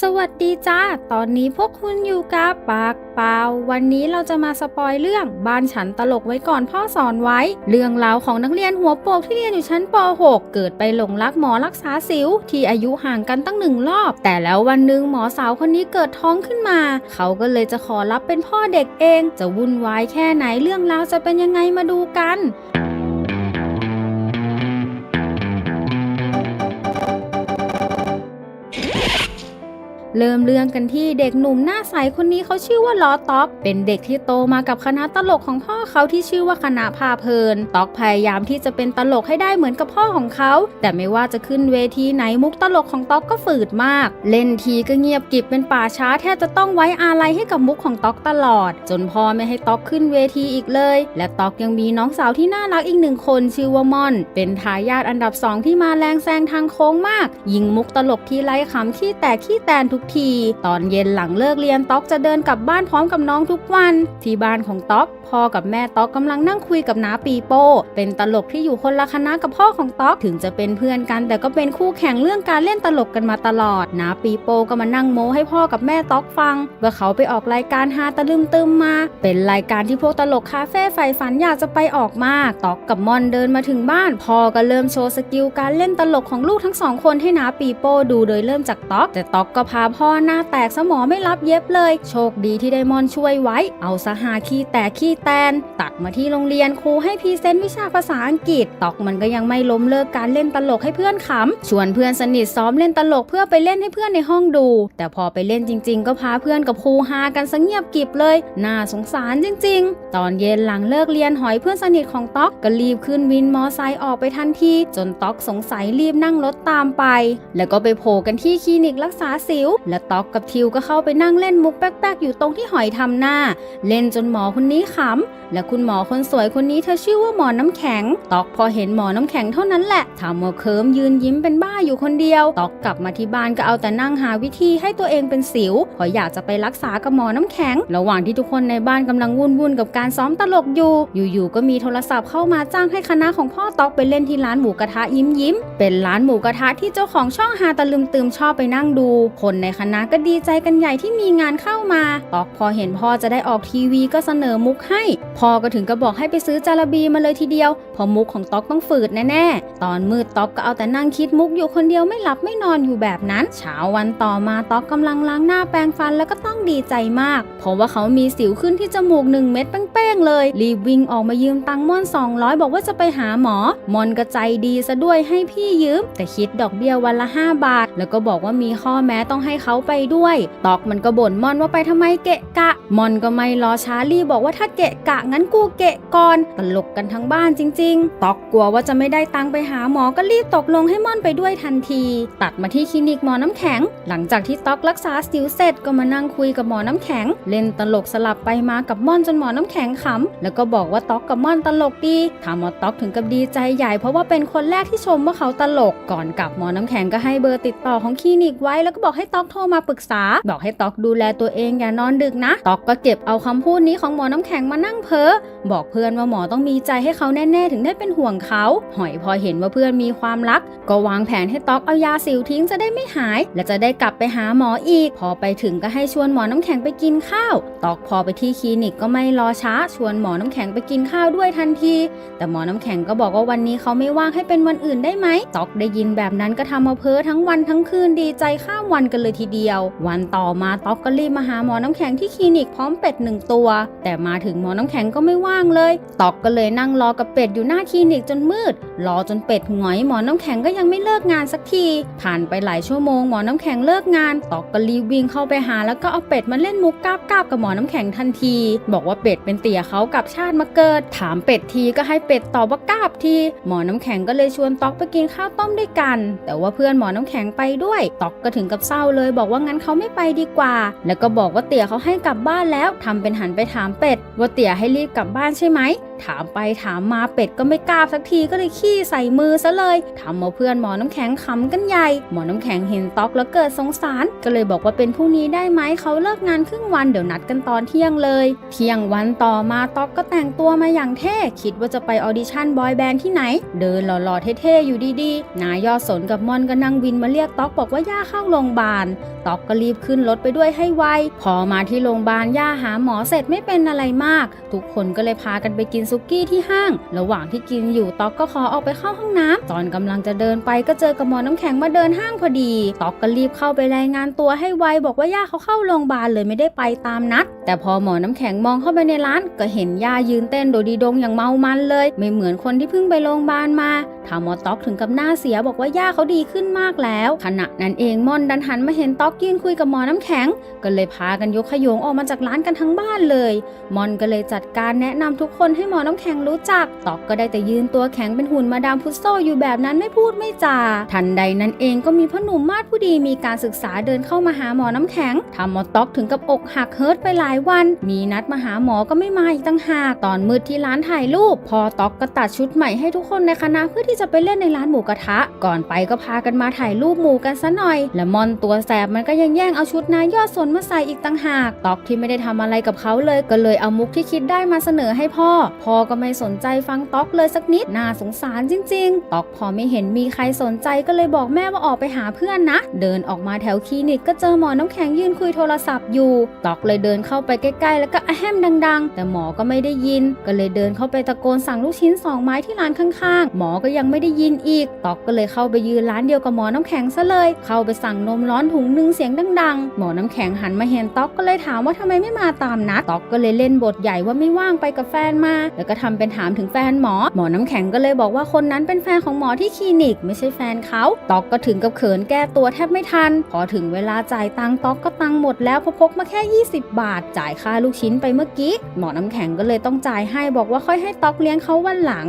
สวัสดีจ้า ตอนนี้พวกคุณอยู่กับปากเปล่า วันนี้เราจะมาสปอยเรื่องบ้านฉันตลกไว้ก่อนพ่อสอนไว้ เรื่องราวของนักเรียนหัวโปกที่เรียนอยู่ชั้นป .6 เกิดไปหลงรักหมอรักษาสิว ที่อายุห่างกันตั้งหนึ่งรอบ แต่แล้ววันหนึ่งหมอสาวคนนี้เกิดท้องขึ้นมา เขาก็เลยจะขอรับเป็นพ่อเด็กเอง จะวุ่นวายแค่ไหนเรื่องราวจะเป็นยังไงมาดูกัน เริ่มเรื่องกันที่เด็กหนุ่มหน้าใสคนนี้เขาชื่อว่าลอต็อกเป็นเด็กที่โตมากับคณะตลกของพ่อเขาที่ชื่อว่าคณะพาเพลินต็อกพยายามที่จะเป็นตลกให้ได้เหมือนกับพ่อของเขา แต่ไม่ว่าจะขึ้นเวทีไหนมุกตลกของต็อกก็ฝืดมาก เล่นทีก็เงียบกิบเป็นป่าช้าแทบจะต้องไว้อาลัยให้กับมุกของต็อกตลอด จนพ่อไม่ให้ต็อกขึ้นเวทีอีกเลย และต็อกยังมีน้องสาวที่น่ารักอีกหนึ่งคนชื่อว่าม่อน เป็นทายาทอันดับสองที่มาแรงแซงทางโค้งมาก ยิงมุกตลกทีไรขำขี้แตกขี้แตนทุกที ตอนเย็นหลังเลิกเรียนต๊อกจะเดินกลับบ้านพร้อมกับน้องทุกวัน ที่บ้านของต๊อกพ่อกับแม่ต๊อกกำลังนั่งคุยกับน้าปีโป้ เป็นตลกที่อยู่คนละคณะกับพ่อของต๊อกถึงจะเป็นเพื่อนกัน แต่ก็เป็นคู่แข่งเรื่องการเล่นตลกกันมาตลอดน้าปีโป้ก็มานั่งโม้ให้พ่อกับแม่ต๊อกฟังว่าเขาไปออกรายการฮาตะลึมตึมมา เป็นรายการที่พวกตลกคาเฟ่ใฝ่ฝันอยากจะไปออกมากต๊อกกับมอนเดินมาถึงบ้านพ่อก็เริ่มโชว์สกิลการเล่นตลกของลูกทั้งสองคนให้น้าปีโป้ดูโดยเริ่มจากต๊อกแต่ต๊อกก็พาพ่อหน้าแตกสมองไม่รับเย็บเลย โชคดีที่ได้มอนช่วยไว้ เอาสหาขี้แตกขี้แตน ตัดมาที่โรงเรียนครูให้พรีเซนต์วิชาภาษาอังกฤษ ตอกมันก็ยังไม่ล้มเลิกการเล่นตลกให้เพื่อนขำ ชวนเพื่อนสนิทซ้อมเล่นตลกเพื่อไปเล่นให้เพื่อนในห้องดู แต่พอไปเล่นจริง ๆ ก็พาเพื่อนกับครูฮากันสงเงียบกิบเลย น่าสงสารจริง ๆ ตอนเย็นหลังเลิกเรียนหอยเพื่อนสนิทของต๊อกก็รีบขึ้นวินมอไซค์ออกไปทันทีจนต๊อกสงสัยรีบนั่งรถตามไป แล้วก็ไปโผล่กันที่คลินิกรักษาสิวและต๊อกกับทิวก็เข้าไปนั่งเล่นมุกแป๊กๆอยู่ตรงที่หอยทำหน้า เล่นจนหมอคนนี้ขำ และคุณหมอคนสวยคนนี้เธอชื่อว่าหมอน้ำแข็งตอกพอเห็นหมอน้ำแข็งเท่านั้นแหละทำเอาเคิมยืนยิ้มเป็นบ้าอยู่คนเดียวตอกกลับมาที่บ้านก็เอาแต่นั่งหาวิธีให้ตัวเองเป็นสิวเพราะอยากจะไปรักษากับหมอน้ำแข็ง ระหว่างที่ทุกคนในบ้านกำลังวุ่นวุ่นกับการซ้อมตลกอยู่ อยู่ๆก็มีโทรศัพท์เข้ามาจ้างให้คณะของพ่อตอกไปเล่นที่ร้านหมูกระทะยิ้มยิ้มๆเป็นร้านหมูกระทะที่เจ้าของช่องฮาตะลึมตืมชอบไปนั่งดู คนในคณะก็ดีใจกันใหญ่ที่มีงานเข้ามา ตอกพอเห็นพ่อจะได้ออกทีวีก็เสนอมุกให้ พ่อก็ถึงก็บอกให้ไปซื้อจาระบีมาเลยทีเดียวเพอมุกของต๊อกต้องฝืดแน่ๆ ตอนมืดต๊อกก็เอาแต่นั่งคิดมุกอยู่คนเดียวไม่หลับไม่นอนอยู่แบบนั้น เช้าวันต่อมาต๊อกกำลังล้างหน้าแปรงฟันแล้วก็ต้องดีใจมาก เพราะว่าเขามีสิวขึ้นที่จมูกหนึ่งเม็ดแป้งๆเลย รีบวิ่งออกมายืมตังค์ม่อน 200 บอกว่าจะไปหาหมอ มอนก็ใจดีซะด้วยให้พี่ยืม แต่คิดดอกเบี้ยวันละ 5 บาท แล้วก็บอกว่ามีข้อแม้ต้องให้เขาไปด้วย ตอกมันก็บ่นมอนว่าไปทำไมเกะกะ มอนก็ไม่รอช้ารีบบอกว่าถ้าเกะกะงั้นกูเกะก่อนตลกกันทั้งบ้านจริง ๆ ตอกกลัวว่าจะไม่ได้ตังค์ไปหาหมอก็รีบตกลงให้มอนไปด้วยทันที ตัดมาที่คลินิกหมอน้ำแข็ง หลังจากที่ตอกรักษาสิวเสร็จก็มานั่งคุยกับหมอน้ำแข็ง เล่นตลกสลับไปมากับมอนจนหมอน้ำแข็งขำแล้วก็บอกว่าตอกกับมอนตลกดีทำหมอตอกถึงกับดีใจใหญ่เพราะว่าเป็นคนแรกที่ชมว่าเขาตลกก่อนกลับหมอน้ำแข็งก็ให้เบอร์ติดต่อของคลินิกไว้แล้วก็บอกให้ตอกโทรมาปรึกษา บอกให้ตอกดูแลตัวเองอย่านอนดึกนะ ตอกก็เก็บเอาคำพูดนี้ของหมอน้ำแข็งมานั่งเพ้อบอกเพื่อนว่าหมอต้องมีใจให้เขาแน่ๆ ถึงได้เป็นห่วงเขา หอยพอเห็นว่าเพื่อนมีความรัก ก็วางแผนให้ต๊อกเอายาสิวทิ้งจะได้ไม่หาย และจะได้กลับไปหาหมออีก พอไปถึงก็ให้ชวนหมอน้ำแข็งไปกินข้าว ตอกพอไปที่คลินิกก็ไม่รอช้า ชวนหมอน้ำแข็งไปกินข้าวด้วยทันที แต่หมอน้ำแข็งก็บอกว่าวันนี้เขาไม่ว่างให้เป็นวันอื่นได้ไหมตอกได้ยินแบบนั้นก็ทำเอาเพ้อทั้งวันทั้งคืนดีใจข้ามวันกันเลยทีเดียว วันต่อมาต๊อกก็รีบมาหาหมอน้ำแข็งที่คลินิกพร้อมเป็ดหนึ่งตัว แต่มาถึงหมอน้ำแข็งก็ไม่ว่างเลยตอกก็เลยนั่งรอกับเป็ดอยู่หน้าคลินิกจนมืด รอจนเป็ดหงอยหมอน้ำแข็งก็ยังไม่เลิกงานสักที ผ่านไปหลายชั่วโมงหมอน้ำแข็งเลิกงานตอกก็รีบวิ่งเข้าไปหาแล้วก็เอาเป็ดมาเล่นมุกกาบกาบกับหมอน้ำแข็งทันที บอกว่าเป็ดเป็นเตี่ยเขากับชาติมาเกิด ถามเป็ดทีก็ให้เป็ดตอบว่ากาบทีหมอน้ำแข็งก็เลยชวนตอกไปกินข้าวต้มด้วยกัน แต่ว่าเพื่อนหมอน้ำแข็งไปด้วยตอกก็ถึงกับเศร้าเลยบอกว่างั้นเขาไม่ไปดีกว่า แล้วก็บอกว่าเตี่ยเขาให้กลับบ้านแล้วทำเป็นหันไปถามเป็ดว่าเตี่ยให้รีบกลับบ้านใช่ไหม ถามไปถามมาเป็ดก็ไม่กล้าสักทีก็เลยขี้ใส่มือซะเลยทำเอาเพื่อนหมอน้ำแข็งขำกันใหญ่ หมอน้ำแข็งเห็นต๊อกแล้วเกิดสงสาร ก็เลยบอกว่าเป็นพรุ่งนี้ได้ไหมเขาเลิกงานครึ่งวันเดี๋ยวนัดกันตอนเที่ยงเลย เที่ยงวันต่อมาต๊อกก็แต่งตัวมาอย่างเท่คิดว่าจะไปออดิชั่นบอยแบนด์ที่ไหน เดินหล่อๆเท่ๆอยู่ดีๆนายยอดสนกับมอนก็นั่งวินมาเรียกต๊อกบอกว่าย่าเข้าโรงพยาบาลต๊อกก็รีบขึ้นรถไปด้วยให้ไวพอมาที่โรงพยาบาลย่าหาหมอเสร็จไม่เป็นอะไรมาก ทุกคนก็เลยพากันไปกินซุกี้ที่ห้าง ระหว่างที่กินอยู่ต๊อกก็ขอออกไปเข้าห้องน้ำตอนกำลังจะเดินไปก็เจอกับหมอน้ำแข็งมาเดินห้างพอดี ต๊อกก็รีบเข้าไปรายงานตัวให้ไวบอกว่าย่าเขาเข้าโรงพยาบาลเลยไม่ได้ไปตามนัด แต่พอหมอน้ำแข็งมองเข้าไปในร้านก็เห็นย่ายืนเต้นโดดีดงอย่างเมามันเลย ไม่เหมือนคนที่เพิ่งไปโรงพยาบาลมาทำหมอต๊อกถึงกับหน้าเสียบอกว่าย่าเขาดีขึ้นมากแล้ว ขณะนั้นเองม่อนดันหันมาเห็นต๊อกยืนคุยกับหมอน้ำแข็ง ก็เลยพากันยกขยงออกมาจากร้านกันทั้งบ้านเลยมอนก็เลยจัดการแนะนำทุกคนให้หมอน้ำแข็งรู้จัก ตอกก็ได้แต่ยืนตัวแข็งเป็นหุ่นมาดามพุสโซอยู่แบบนั้นไม่พูดไม่จา ทันใดนั้นเองก็มีพ่อหนุ่มมาดผู้ดีมีการศึกษาเดินเข้ามาหาหมอน้ำแข็งทำหมอตอกถึงกับอกหักเฮิร์ตไปหลายวัน มีนัดมาหาหมอก็ไม่มาอีกตั้งหากตอนมืดที่ร้านถ่ายรูป พอตอกก็ตัดชุดใหม่ให้ทุกคนในคณะเพื่อที่จะไปเล่นในร้านหมูกระทะ ก่อนไปก็พากันมาถ่ายรูปหมูกันซะหน่อย และมอนตัวแสบมันก็ยังแย่งเอาชุดนายยอดสนมาใส่อีกตั้งหาก ตอกที่ไม่ได้ทำอะไรกับเขาเลยก็เลยเอามุกที่คิดได้มาเสนอให้พ่อพ่พอก็ไม่สนใจฟังตอกเลยสักนิด น่าสงสารจริง ๆตอกพอไม่เห็นมีใครสนใจก็เลยบอกแม่ว่าออกไปหาเพื่อนนะ เดินออกมาแถวคลินิกก็เจอหมอน้ำแข็งยืนคุยโทรศัพท์อยู่ตอกเลยเดินเข้าไปใกล้ๆ แล้วก็อะแฮมดัง ๆ แต่หมอก็ไม่ได้ยิน ก็เลยเดินเข้าไปตะโกนสั่งลูกชิ้นสองไม้ที่ร้านข้างๆ หมอก็ยังไม่ได้ยินอีกตอกก็เลยเข้าไปยืนร้านเดียวกับหมอน้ำแข็งซะเลย เข้าไปสั่งนมร้อนถุงหนึงเสียงดังๆ หมอน้ำแข็งหันมาเห็นตอกก็เลยถามว่าทำไมไม่มาตามนัดตอกก็เลยเล่นบทใหญ่ว่าไม่ว่างไปกับแฟนมาแล้วก็ทำเป็นถามถึงแฟนหมอ หมอน้ำแข็งก็เลยบอกว่าคนนั้นเป็นแฟนของหมอที่คลินิก ไม่ใช่แฟนเขาตอกก็ถึงกับเขินแก้ตัวแทบไม่ทัน พอถึงเวลาจ่ายตังตอกก็ตังหมดแล้วพอพกมาแค่ 20 บาท จ่ายค่าลูกชิ้นไปเมื่อกี้ หมอน้ำแข็งก็เลยต้องจ่ายให้บอกว่าค่อยให้ตอกเลี้ยงเขาวันหลัง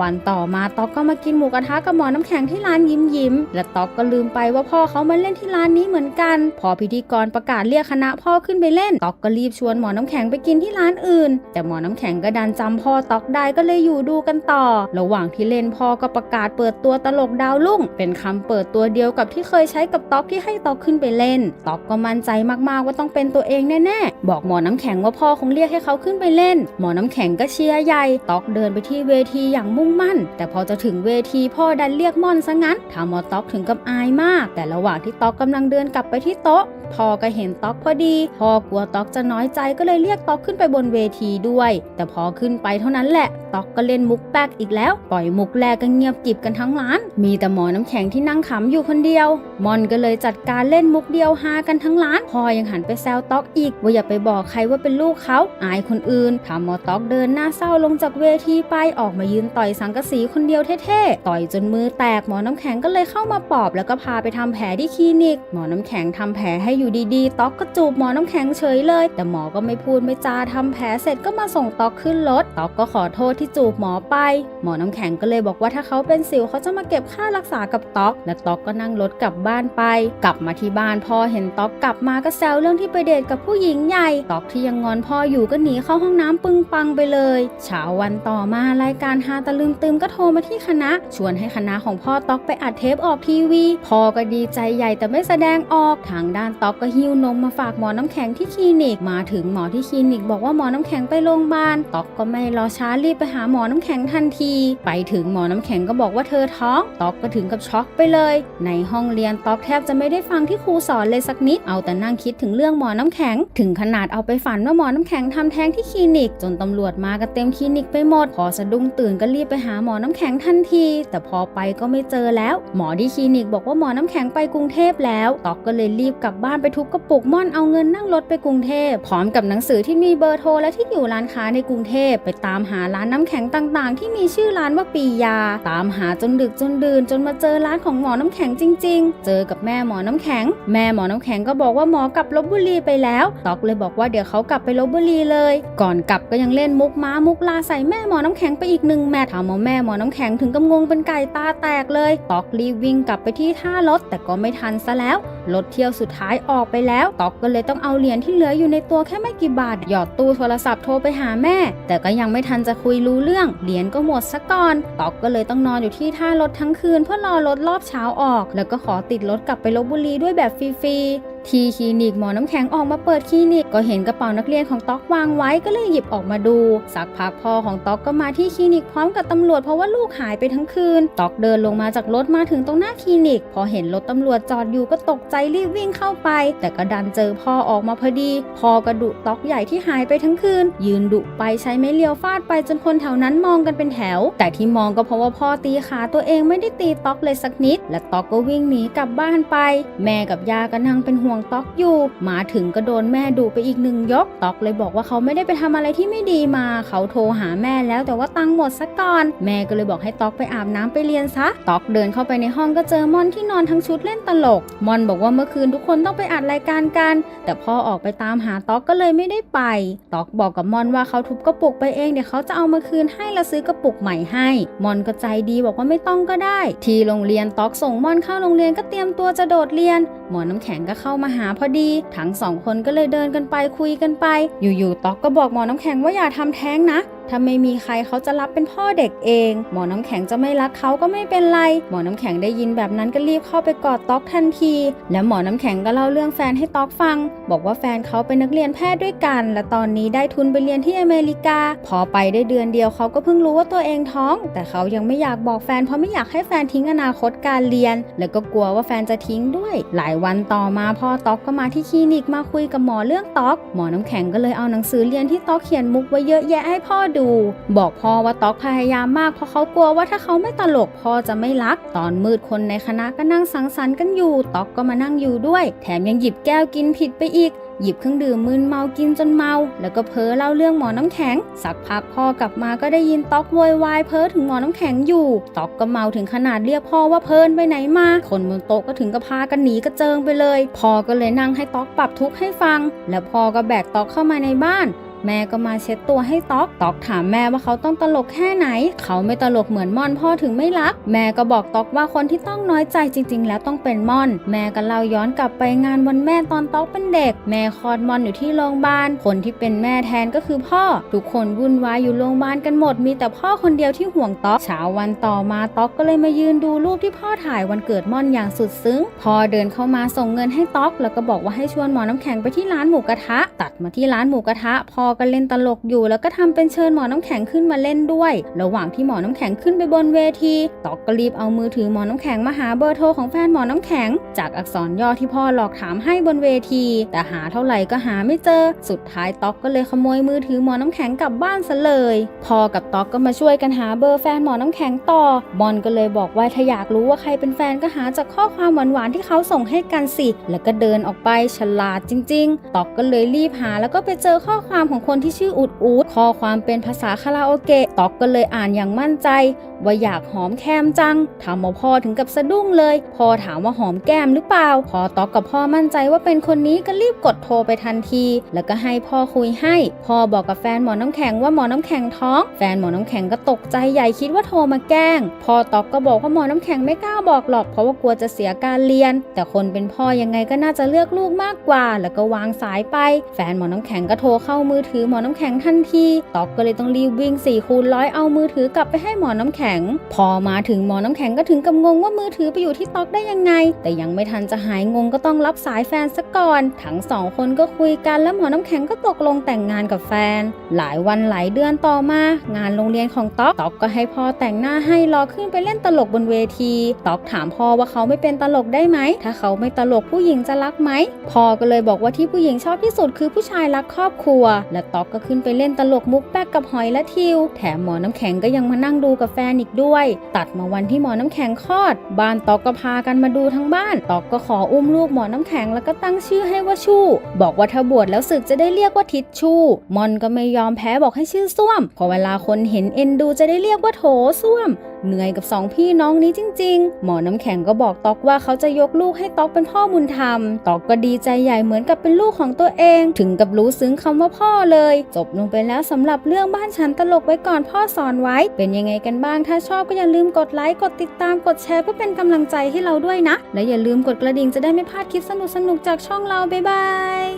วันต่อมาต๊อกก็มากินหมูกระทะกับหมอน้ำแข็งที่ร้านยิ้มยิ้มๆและต๊อกก็ลืมไปว่าพ่อเขามาเล่นที่ร้านนี้เหมือนกัน พอพิธีกรประกาศเรียกคณะพ่อขึ้นไปเล่นต๊อกก็รีบชวนหมอน้ำแข็งไปกินที่ร้านอื่น แต่หมอน้ำแข็งก็ดันจำพ่อต๊อกได้ก็เลยอยู่ดูกันต่อ ระหว่างที่เล่นพ่อก็ประกาศเปิดตัวตลกดาวรุ่ง เป็นคำเปิดตัวเดียวกับที่เคยใช้กับต๊อกที่ให้ต๊อกขึ้นไปเล่นต๊อกก็มั่นใจมากๆว่าต้องเป็นตัวเองแน่ๆบอกหมอน้ำแข็งว่าพ่อคงเรียกให้เขาขึ้นไปเล่น หมอน้ำแข็งก็เชียร์ใหญ่ต๊อกเดินไปที่เวทีอย่างมงมั่น แต่พอจะถึงเวทีพ่อดันเรียกม่อนซะงั้นทำหมอต๊อกถึงกับอายมาก แต่ระหว่างที่ต๊อกกำลังเดินกลับไปที่โต๊ะพ่อก็เห็นต๊อกพอดีพ่อกลัวต๊อกจะน้อยใจก็เลยเรียกต๊อกขึ้นไปบนเวทีด้วย แต่พอขึ้นไปเท่านั้นแหละต๊อกก็เล่นมุกแป๊กอีกแล้ว ปล่อยมุกแรกก็เงียบกิบกันทั้งร้าน มีแต่หมอน้ำแข็งที่นั่งขำอยู่คนเดียว มอนก็เลยจัดการเล่นมุกเดียวฮากันทั้งร้านพ่อยังหันไปแซวต๊อกอีกว่าอย่าไปบอกใครว่าเป็นลูกเขาอายคนอื่นทำหมอต๊อกเดินหน้าเศร้าลงจากเวทีไปออกมายืนต่อยสังกะสีคนเดียวเท่ๆ ต่อยจนมือแตกหมอน้ำแข็งก็เลยเข้ามาปอบ แล้วก็พาไปทำแผลที่คลินิก หมอน้ำแข็งทำแผลให้อยู่ดีๆ ต๊อกก็จูบหมอน้ำแข็งเฉยเลย แต่หมอก็ไม่พูดไม่จาทำแผลเสร็จก็มาส่งต๊อกขึ้นรถ ต๊อกก็ขอโทษที่จูบหมอไป หมอน้ำแข็งก็เลยบอกว่าถ้าเขาเป็นสิวเขาจะมาเก็บค่ารักษากับต๊อก และต๊อกก็นั่งรถกลับบ้านไป กลับมาที่บ้านพ่อเห็นต๊อกกลับมาก็แซวเรื่องที่ไปเดทกับผู้หญิงใหญ่ ต๊อกที่ยังงอนพ่ออยู่ก็หนีเข้าห้องน้ำปึ้งปังไปเลย เช้าวันต่อมารายการฮาตะลึงตึมก็โทรมาที่คณะ ชวนให้คณะของพ่อต๊อกไปอัดเทปออกทีวี พ่อก็ดีใจใหญ่แต่ไม่แสดงออกทางด้านต๊อกก็หิ้วนมมาฝากหมอน้ำแข็งที่คลินิกมาถึงหมอที่คลินิกบอกว่าหมอน้ำแข็งไปโรงพยาบาลต๊อกก็ไม่รอช้ารีบไปหาหมอน้ำแข็งทันที ไปถึงหมอน้ำแข็งก็บอกว่าเธอท้องต๊อกก็ถึงกับช็อกไปเลย ในห้องเรียนต๊อกแทบจะไม่ได้ฟังที่ครูสอนเลยสักนิดเอาแต่นั่งคิดถึงเรื่องหมอน้ำแข็ง ถึงขนาดเอาไปฝันว่าหมอน้ำแข็งทำแท้งที่คลินิก จนตำรวจมากันเต็มคลินิกไปหมดพอสะดุ้งตื่นก็รีบไปหาหมอน้ำแข็งทันที แต่พอไปก็ไม่เจอแล้ว หมอที่คลินิกบอกว่าหมอน้ำแข็งไปกรุงเทพแล้วต๊อกก็เลยรีบกลับบ้านไปทุบกระปุกม่อนเอาเงินนั่งรถไปกรุงเทพพร้อมกับหนังสือที่มีเบอร์โทรและที่อยู่ร้านค้าในกรุงเทพไปตามหาร้านน้ำแข็งต่างๆ ที่มีชื่อร้านว่าปียา ตามหาจนดึกจนดื่นจนมาเจอร้านของหมอน้ำแข็งจริง ๆ เจอกับแม่หมอน้ำแข็ง แม่หมอน้ำแข็งก็บอกว่าหมอกลับลบบุรีไปแล้วต๊อกเลยบอกว่าเดี๋ยวเขากลับไปลบบุรีเลย ก่อนกลับก็ยังเล่นมุกม้ามุกลาใส่แม่หมอน้ำแข็งไปอีกหนึ่งแมตช์ทหมอแม่หมอน้ำแข็งถึงกับงงเป็นไก่ตาแตกเลย ตอกรีวิ่งกลับไปที่ท่ารถแต่ก็ไม่ทันซะแล้ว รถเที่ยวสุดท้ายออกไปแล้ว ตอกก็เลยต้องเอาเหรียญที่เหลืออยู่ในตัวแค่ไม่กี่บาท หยอดตู้โทรศัพท์โทรไปหาแม่ แต่ก็ยังไม่ทันจะคุยรู้เรื่อง เหรียญก็หมดซะก่อน ตอกก็เลยต้องนอนอยู่ที่ท่ารถทั้งคืนเพื่อรอรถรอบเช้าออก แล้วก็ขอติดรถกลับไปลบบุรีด้วยแบบฟรีๆที่คลินิกหมอน้ำแข็งออกมาเปิดคลินิกก็เห็นกระเป๋านักเรียนของต๊อกวางไว้ก็เลยหยิบออกมาดู สักพักพ่อของต๊อกก็มาที่คลินิกพร้อมกับตำรวจเพราะว่าลูกหายไปทั้งคืน ต๊อกเดินลงมาจากรถมาถึงตรงหน้าคลินิก พอเห็นรถตำรวจจอดอยู่ก็ตกใจรีบวิ่งเข้าไป แต่ก็ดันเจอพ่อออกมาพอดี พ่อก็ดุตอกใหญ่ที่หายไปทั้งคืน ยืนดุไปใช้ไม้เลียวฟาดไปจนคนแถวนั้นมองกันเป็นแถว แต่ที่มองก็เพราะว่าพ่อตีขาตัวเองไม่ได้ตีตอกเลยสักนิด และตอกก็วิ่งหนีกลับบ้านไป แม่กับยาก็นั่งเป็นห่วงตอกอยู่ มาถึงก็โดนแม่ดุไปอีกหนึ่งยกตอกเลยบอกว่าเขาไม่ได้ไปทำอะไรที่ไม่ดีมา เขาโทรหาแม่แล้วแต่ว่าตังหมดซะก่อน แม่ก็เลยบอกให้ตอกไปอาบน้ำไปเรียนซะตอกเดินเข้าไปในห้องก็เจอมอนที่นอนทั้งชุดเล่นตลกมอนบอกว่าเมื่อคืนทุกคนต้องไปอัดรายการกัน แต่พอออกไปตามหาต๊อกก็เลยไม่ได้ไป ต๊อกบอกกับมอนว่าเขาทุบกระปุกไปเองเดี๋ยวเขาจะเอามาคืนให้แล้วซื้อกระปุกใหม่ให้ มอนก็ใจดีบอกว่าไม่ต้องก็ได้ ที่โรงเรียนต๊อกส่งมอนเข้าโรงเรียนก็เตรียมตัวจะโดดเรียน หมอน้ำแข็งก็เข้ามาหาพอดี ทั้งสองคนก็เลยเดินกันไปคุยกันไป อยู่ๆต๊อกก็บอกหมอน้ำแข็งว่าอย่าทำแท้งนะ ถ้าไม่มีใครเขาจะรับเป็นพ่อเด็กเอง หมอน้ำแข็งจะไม่รักเขาก็ไม่เป็นไร หมอน้ำแข็งได้ยินแบบนั้นก็รีบเข้าไปกอดต๊อกทันที แล้วหมอน้ำแข็งก็เล่าเรื่องแฟนให้ต๊อกฟัง บอกว่าแฟนเขาเป็นนักเรียนแพทย์ด้วยกัน และตอนนี้ได้ทุนไปเรียนที่อเมริกา พอไปได้เดือนเดียวเขาก็เพิ่งรู้ว่าตัวเองท้อง แต่เขายังไม่อยากบอกแฟนเพราะไม่อยากให้แฟนทิ้งอนาคตการเรียน แล้วก็กลัวว่าแฟนจะทิ้งด้วย หลายวันต่อมาพ่อต๊อกก็มาที่คลินิกมาคุยกับหมอเรื่องต๊อก หมอน้ำแข็งก็เลยเอาหนังสือเรียนที่ต๊อกเขียนมุกไว้เยอะแยะให้พ่อดูบอกพ่อว่าต๊อกพยายามมาก เพราะเขากลัวว่าถ้าเขาไม่ตลกพ่อจะไม่รัก ตอนมืดคนในคณะก็นั่งสังสรรค์กันอยู่ต๊อกก็มานั่งอยู่ด้วย แถมยังหยิบแก้วกินผิดไปอีกหยิบเครื่องดื่มมึนเมากินจนเมา แล้วก็เพ้อเล่าเรื่องหมอน้ำแข็ง สักพักพ่อกลับมาก็ได้ยินต๊อกโวยวายเพ้อถึงหมอน้ำแข็งอยู่ ต๊อกก็เมาถึงขนาดเรียกพ่อว่าเพลินไปไหนมา คนบนโต๊ะก็ถึงกับพากันหนีกระเจิงไปเลย พ่อก็เลยนั่งให้ต๊อกปรับทุกข์ให้ฟัง แล้วพ่อก็แบกต๊อกเข้ามาในบ้าน แม่ก็มาเช็ดตัวให้ต๊อก ต๊อกถามแม่ว่าเขาต้องตลกแค่ไหน เขาไม่ตลกเหมือนม่อนพ่อถึงไม่รัก แม่ก็บอกต๊อกว่าคนที่ต้องน้อยใจจริง ๆ แล้วต้องเป็นม่อน แม่ก็เล่าย้อนกลับไปงานวันแม่ตอนต๊อกเป็นเด็ก แม่คลอดม่อนอยู่ที่โรงพยาบาล คนที่เป็นแม่แทนก็คือพ่อ ทุกคนวุ่นวายอยู่โรงพยาบาลกันหมด มีแต่พ่อคนเดียวที่ห่วงต๊อก เช้าวันต่อมาต๊อกก็เลยมายืนดูรูปที่พ่อถ่ายวันเกิดม่อนอย่างสุดซึ้งพอเดินเข้ามาส่งเงินให้ต๊อก แล้วก็บอกว่าให้ชวนหมอน้ำแข็งไปที่ร้านหมูกระทะ ตัดมาที่ร้านหมูกระทะพ่อก็เล่นตลกอยู่ แล้วก็ทำเป็นเชิญหมอน้ำแข็งขึ้นมาเล่นด้วย ระหว่างที่หมอน้ำแข็งขึ้นไปบนเวที ตอกก็รีบเอามือถือหมอน้ำแข็งมาหาเบอร์โทรของแฟนหมอน้ำแข็ง จากอักษรย่อที่พ่อหลอกถามให้บนเวที แต่หาเท่าไหร่ก็หาไม่เจอ สุดท้ายตอกก็เลยขโมยมือถือหมอน้ำแข็งกลับบ้านซะเลยพ่อกับตอกก็มาช่วยกันหาเบอร์แฟนหมอน้ำแข็งต่อบอลก็เลยบอกว่าถ้าอยากรู้ว่าใครเป็นแฟนก็หาจากข้อความหวานๆที่เขาส่งให้กันสิ แล้วก็เดินออกไปฉลาดจริง ๆ ตอกก็เลยรีบหาแล้วก็ไปเจอข้อความของคนที่ชื่ออุดอูดข้อความเป็นภาษาคาราโอเกะตอกก็เลยอ่านอย่างมั่นใจ ว่าอยากหอมแคมจังทำเอาพ่อถึงกับสะดุ้งเลย พ่อถามว่าหอมแก้มหรือเปล่า พอต๊อกกับพ่อมั่นใจว่าเป็นคนนี้ก็รีบกดโทรไปทันที แล้วก็ให้พ่อคุยให้ พ่อบอกกับแฟนหมอน้ำแข็งว่าหมอน้ำแข็งท้อง แฟนหมอน้ำแข็งก็ตกใจใหญ่คิดว่าโทรมาแกล้ง พ่อต๊อกก็บอกว่าหมอน้ำแข็งไม่กล้าบอกหรอกเพราะว่ากลัวจะเสียการเรียน แต่คนเป็นพ่อยังไงก็น่าจะเลือกลูกมากกว่า แล้วก็วางสายไป แฟนหมอน้ำแข็งก็โทรเข้ามือถือหมอน้ำแข็งทันทีต๊อกก็เลยต้องรีบวิ่งสี่คูณร้อยเอามือถือกลับไปให้หมอน้ำแข็งพอมาถึงหมอน้ำแข็งก็ถึงกับงงว่ามือถือไปอยู่ที่ต๊อกได้ยังไง แต่ยังไม่ทันจะหายงงก็ต้องรับสายแฟนซะก่อน ทั้งสองคนก็คุยกันแล้วหมอน้ำแข็งก็ตกลงแต่งงานกับแฟน หลายวันหลายเดือนต่อมา งานโรงเรียนของต๊อกต๊อกก็ให้พ่อแต่งหน้าให้รอขึ้นไปเล่นตลกบนเวทีต๊อกถามพ่อว่าเขาไม่เป็นตลกได้ไหม ถ้าเขาไม่ตลกผู้หญิงจะรักไหมพ่อก็เลยบอกว่าที่ผู้หญิงชอบที่สุดคือผู้ชายรักครอบครัว และต๊อกก็ขึ้นไปเล่นตลกมุกแป๊กกับหอยและทิว แถมหมอน้ำแข็งก็ยังมานั่งดูกับแฟนอีกด้วย ตัดมาวันที่หมอน้ำแข็งคลอด บ้านตอกก็พากันมาดูทั้งบ้าน ตอกก็ขออุ้มลูกหมอน้ำแข็งแล้วก็ตั้งชื่อให้ว่าชู่ บอกว่าถ้าบวชแล้วศึกจะได้เรียกว่าทิชชู่มอนก็ไม่ยอมแพ้บอกให้ชื่อส้วม พอเวลาคนเห็นเอ็นดูจะได้เรียกว่าโถส้วมเหนื่อยกับสองพี่น้องนี้จริง ๆ หมอน้ำแข็งก็บอกต๊อกว่าเขาจะยกลูกให้ต๊อกเป็นพ่อบุญธรรม ต๊อกก็ดีใจใหญ่เหมือนกับเป็นลูกของตัวเอง ถึงกับรู้ซึ้งคำว่าพ่อเลย จบลงไปแล้วสำหรับเรื่องบ้านฉันตลกไว้ก่อนพ่อสอนไว้ เป็นยังไงกันบ้างถถ้าชอบก็อย่าลืมกดไลค์ กดติดตาม กดแชร์เพื่อเป็นกำลังใจให้เราด้วยนะ และอย่าลืมกดกระดิ่งจะได้ไม่พลาดคลิปสนุกๆจากช่องเรา บ๊ายบาย